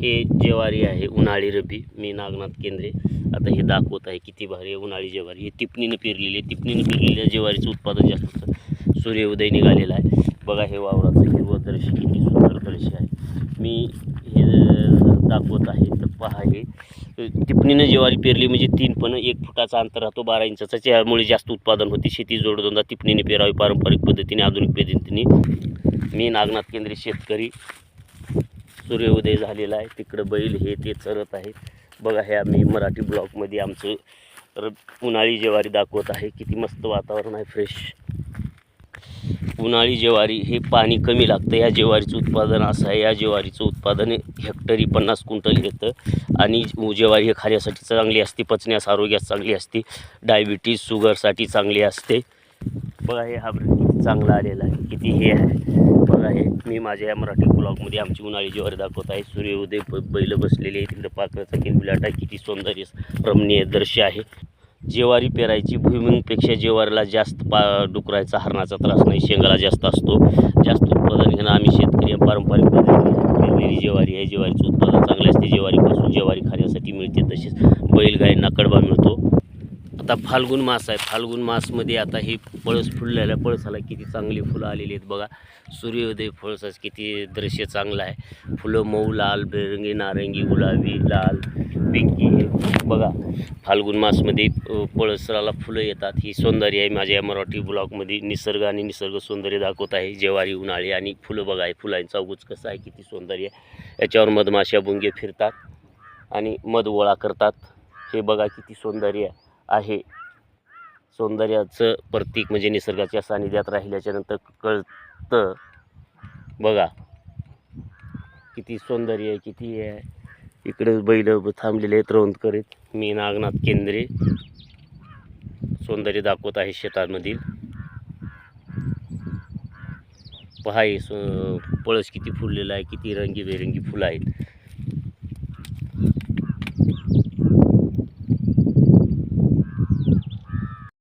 हे ज्वारी आहे उन्हाळी रबी मी नागनाथ केंद्रे. आता हे दाखवत आहे किती भारी आहे उन्हाळी ज्वारी. हे टिपणीनं पेरलेली आहे. टिपणीनं पेरलेल्या ज्वारीचं उत्पादन जास्त होतं सूर्योदय निघालेला आहे. बघा हे वावराचं हिरवदर्शी किती सुंदर दर्शी आहे. मी हे दाखवत आहे. तर पहा हे. टिपणीनं ज्वारी पेरली म्हणजे तीन पण एक फुटाचा अंतर राहतो बारा इंचाचा. त्यामुळे जास्त उत्पादन होते. शेती जोडधंदा टिपणीने पेरावी पारंपरिक पद्धतीने आधुनिक पद्धतीने. मी नागनाथ केंद्रीय शेतकरी. सूर्योदय झालेला आहे. तिकडं बैल हे ते चरत आहेत. बघा हे आम्ही मराठी ब्लॉकमध्ये आमचं र उन्हाळी ज्वारी दाखवत आहे. किती मस्त वातावरण आहे फ्रेश उन्हाळी ज्वारी हे पाणी कमी लागतं. या ज्वारीचं उत्पादन असं आहे. या ज्वारीचं उत्पादन हेक्टरी पन्नास क्विंटल येतं आणि ज्वारी हे खाण्यासाठी चांगली असते. पचण्यास आरोग्यास चांगली असते. डायबिटीज शुगरसाठी चांगली असते. बघा हे हा चांगला आलेला आहे. किती हे आहे. बघा हे मी माझ्या या मराठी ब्लॉगमध्ये आमची उन्हाळी ज्वारी दाखवत आहे. सूर्योदय बैल बसलेले आहे तिकडं पाकळचा किलबिलाटा किती सौंदर्य रमणीय दृश्य आहे. जेवारी पेरायची भुईमुंगपेक्षा जेवारीला जास्त पा डुकरायचा हरणाचा त्रास नाही. शेंगाला जास्त असतो. जास्त उत्पादन घेणं आम्ही शेतकरी पारंपरिक पद्धतीने पेरलेली आहे. जेवारीचं उत्पादन चांगले असते. जेवारीपासून ज्वारी खाण्यासाठी मिळते तसेच बैलगायींना कडबा मिळतो. आता फाल्गुन मास आहे. फाल्गुन मासमध्ये आता हे पळस फुललेलं आहे. पळसाला किती चांगली फुलं आलेली आहेत बघा. सूर्योदय फळसाचं किती दृश्य चांगलं आहे. फुलं मऊ लाल बेरंगी नारंगी गुलाबी लाल पिंकी बघा. फाल्गुन मासमध्ये पळसराला फुलं येतात. ही सौंदर्य आहे माझ्या या मराठी ब्लॉगमध्ये. निसर्ग आणि निसर्ग सौंदर्य दाखवत आहे. जेवारी उन्हाळी आणि फुलं बघा. आहे फुलांचा उगूच कसं आहे? किती सौंदर्य याच्यावर मधमाशा बुंगे फिरतात आणि मध गोळा करतात. हे बघा किती सौंदर्य आहे. आहे. सौंदर्याचं प्रतीक म्हणजे निसर्गाच्या सानिध्यात राहिल्याच्यानंतर कळतं. बघा. किती सौंदर्य आहे किती हे आहे. इकडे बैल थांबलेले आहेत रौंद करीत. मी नागनाथ केंद्रे. सौंदर्य दाखवत आहे शेतामधील. पहा सो स- पळस किती फुललेलं आहे किती रंगीबेरंगी फुलं आहेत.